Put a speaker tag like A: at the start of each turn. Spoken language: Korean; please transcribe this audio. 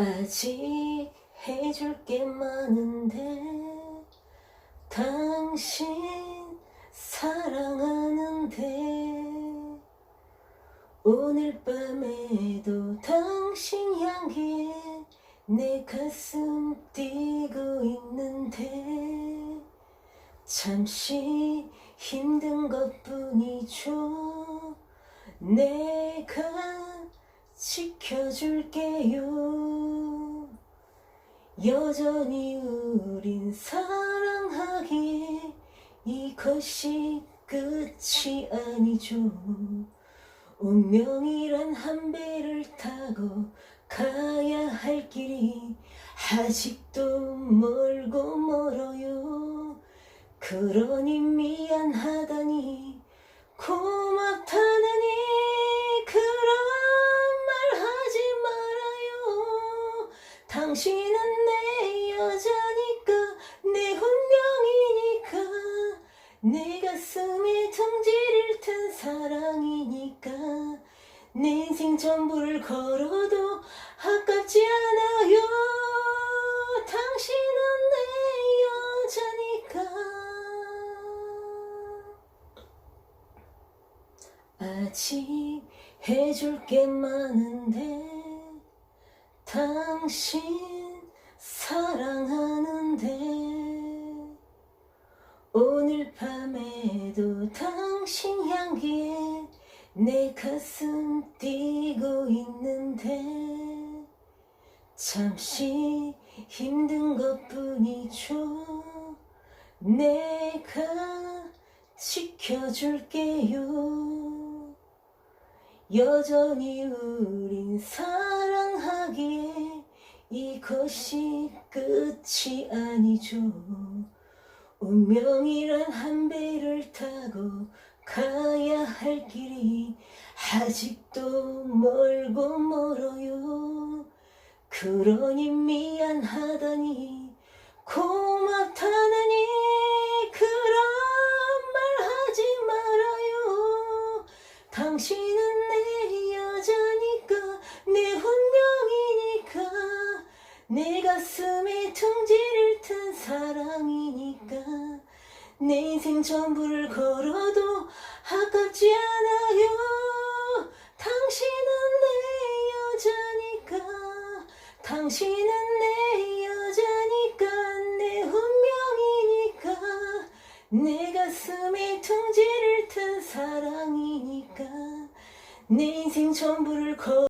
A: 아직 해줄 게 많은데 당신 사랑하는데 오늘 밤에도 당신 향기에 내 가슴 뛰고 있는데 잠시 힘든 것 뿐이죠 내가 지켜줄게요 여전히 우린 사랑하기에 이것이 끝이 아니죠. 운명이란 한 배를 타고 가야 할 길이 아직도 멀고 멀어요. 그러니 미안하다니 고맙다느니 그런 말 하지 말아요. 당신은 내 여자니까 내 운명이니까. 내 가슴에 둥지를 튼 사랑이니까. 내 인생 전부를 걸어도 아깝지 않아요. 당신은 내 여자니까. 아직 해줄 게 많은데 당신 사랑하는데 오늘 밤에도 당신 향기에 내 가슴 뛰고 있는데 잠시 힘든 것 뿐이죠. 내가 지켜줄게요. 여전히 우린 사랑하기에 이것이 끝이 아니죠. 운명이란 한 배를 타고 가야 할 길이 아직도 멀고 멀어요. 그러니 미안하다니 고맙다느니 그런 말 하지 말아요. 당신 둥지를 튼 사랑이니까 내 인생 전부를 걸어도 아깝지 않아요. 당신은 내 여자니까 당신은 내 여자니까 내 운명이니까 내 가슴에 둥지를 튼 사랑이니까 내 인생 전부를